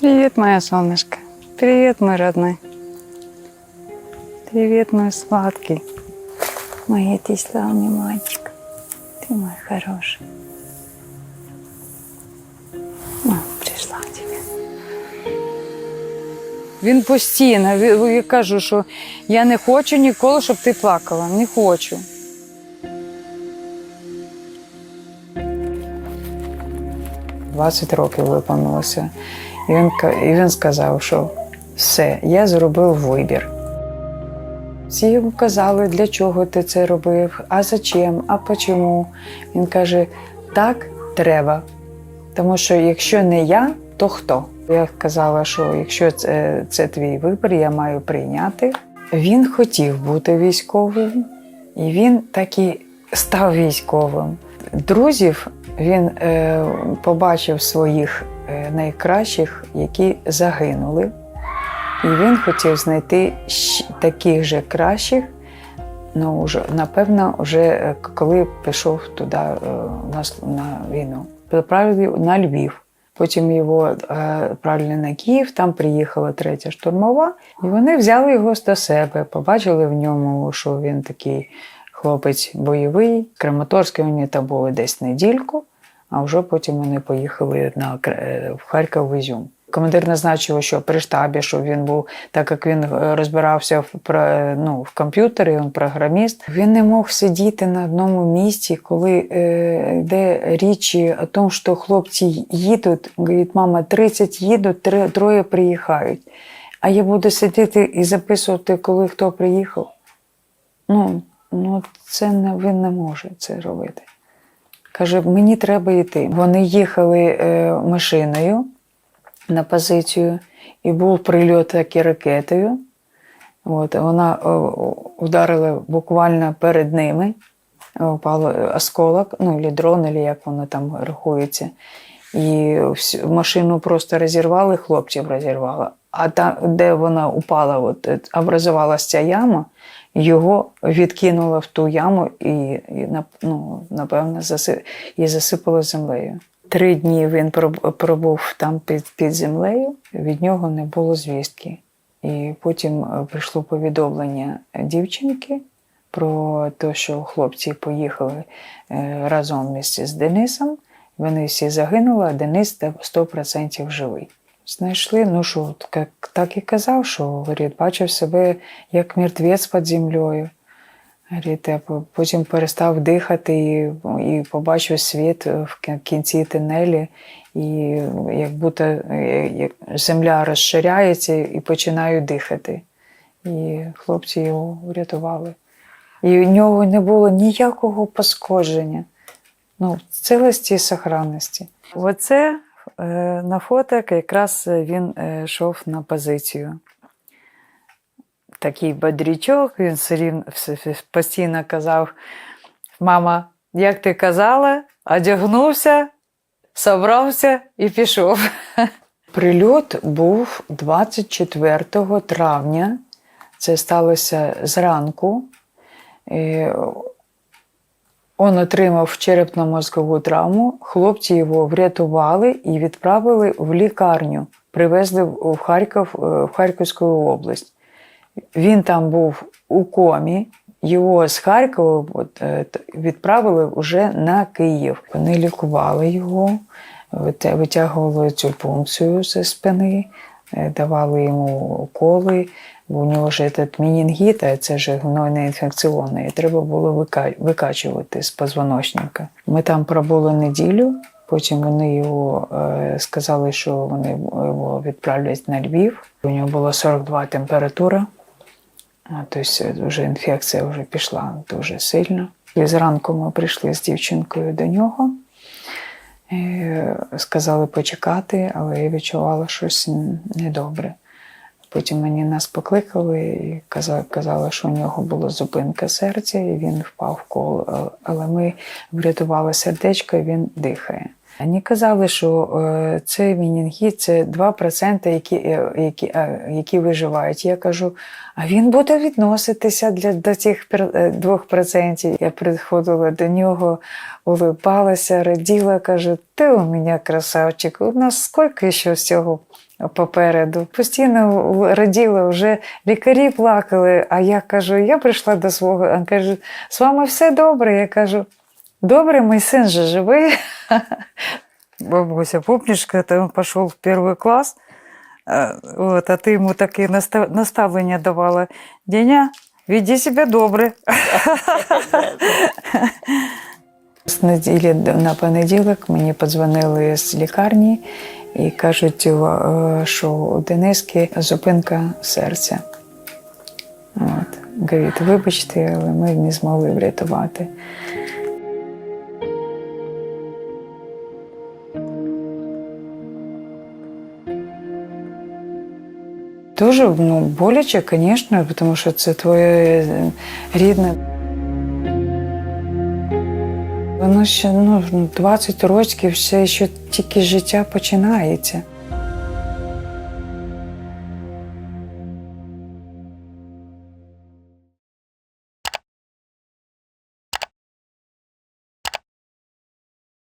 Привет, моя солнышко. Привет, мой родной. Привет, мой сладкий. Мой ты славный мальчик. Ты мой хороший. О, прийшла к тебе. Він постійно, ві- я кажу, що я не хочу ніколи, щоб ти плакала. Не хочу. Двадцять років виповнилося. І він, і він сказав, що все, я зробив вибір. Всі йому казали, для чого ти це робив, а зачем, а почому. Він каже: так треба. Тому що якщо не я, то хто? Я казала, що якщо це, це твій вибір, я маю прийняти. Він хотів бути військовим, і він так і став військовим. Друзів він е, побачив своїх найкращих, які загинули. І він хотів знайти таких же кращих, ну, вже, напевно, вже е, коли пішов туди е, на, на війну. Відправили на Львів. Потім його е, відправили на Київ, там приїхала третя штурмова, і вони взяли його до себе, побачили в ньому, що він такий хлопець бойовий. Краматорський вони там були десь недільку, а вже потім вони поїхали на, е, в Харків в Ізюм. Командир назначив, що при штабі, щоб він був, так як він е, розбирався в, ну, в комп'ютері, він програміст. Він не мог сидіти на одному місці, коли е, йде річі о тому, що хлопці їдуть, говорить, мама, 30 їдуть, три- троє приїхають. А я буду сидіти і записувати, коли хто приїхав. Ну, ну це не, він не може це робити. Каже, мені треба йти. Вони їхали е, машиною на позицію, і був прильот таки ракетою. От, вона ударила буквально перед ними, упав осколок, ну, або дрон, або як воно там рахується. І всю машину просто розірвали, хлопців розірвало. А там, де вона упала, от, е, образувалася ця яма, його відкинуло в ту яму і, і ну, напевно, заси, і засипало землею. Три дні він пробув там під, під землею, від нього не було звістки. І потім е, прийшло повідомлення дівчинки про те, що хлопці поїхали е, разом місці з Денисом. Вони всі загинули, а Денис та 100% живий. Знайшли, ну що, так, так і казав, що говорить, бачив себе як мертвець під землею. Говорить, я потім перестав дихати і, і побачив світ в кінці тунелі, і як будто е, як земля розширяється і починаю дихати. І хлопці його врятували. І у нього не було ніякого пошкодження. Ну, цілості і сохранності. Оце на фото якраз він е, йшов на позицію. Такий бодрячок, він постійно казав: Мама, як ти казала, одягнувся, собрався і пішов. Прильот був 24 травня. Це сталося зранку. Он отримав черепно-мозкову травму. Хлопці його врятували і відправили в лікарню, привезли в Харків, е, в Харківську область. Він там був у комі. Його з Харкова е, відправили вже на Київ. Вони лікували його, витягували цю пункцію зі спини, давали йому уколи. Бо у нього ж этот мінінгіт, а це ж гнойне інфекціонне, і треба було викачувати з позвоночника. Ми там пробули неділю, потім вони його е, сказали, що вони його відправлять на Львів. У нього було 42 температура. Тобто вже інфекція вже пішла дуже сильно. І зранку ми прийшли з дівчинкою до нього. Е, Сказали почекати, але я відчувала щось недобре. Потім мені нас покликали і казали, казали, що у нього була зупинка серця, і він впав в коло. Але ми врятували сердечко, і він дихає. Вони казали, що е, це мінінгіт, це 2%, які, е, які, е, які виживають. Я кажу, а він буде відноситися для, до цих пер- е, 2%. Я приходила до нього, улибалася, раділа, кажу, ти у мене красавчик, у нас скільки ще всього попереду. Постійно раділа, вже лікарі плакали, а я кажу, я прийшла до свого, він каже, з вами все добре. Я кажу, добре, мій син же живий. Бабуся, помнишь, когда он пошел в первый класс, э, вот, а ты ему такие наста- наставления давала, Деня, веди себя добре. З неділі на понеділок мені подзвонили з лікарні і кажуть, е, що у Дениски зупинка серця. От. Говорить, вибачте, але ми не змогли врятувати. Дуже ну, боляче, звісно, тому що це твоє е, рідне. Воно ще ну, 20 років, все ще тільки життя починається.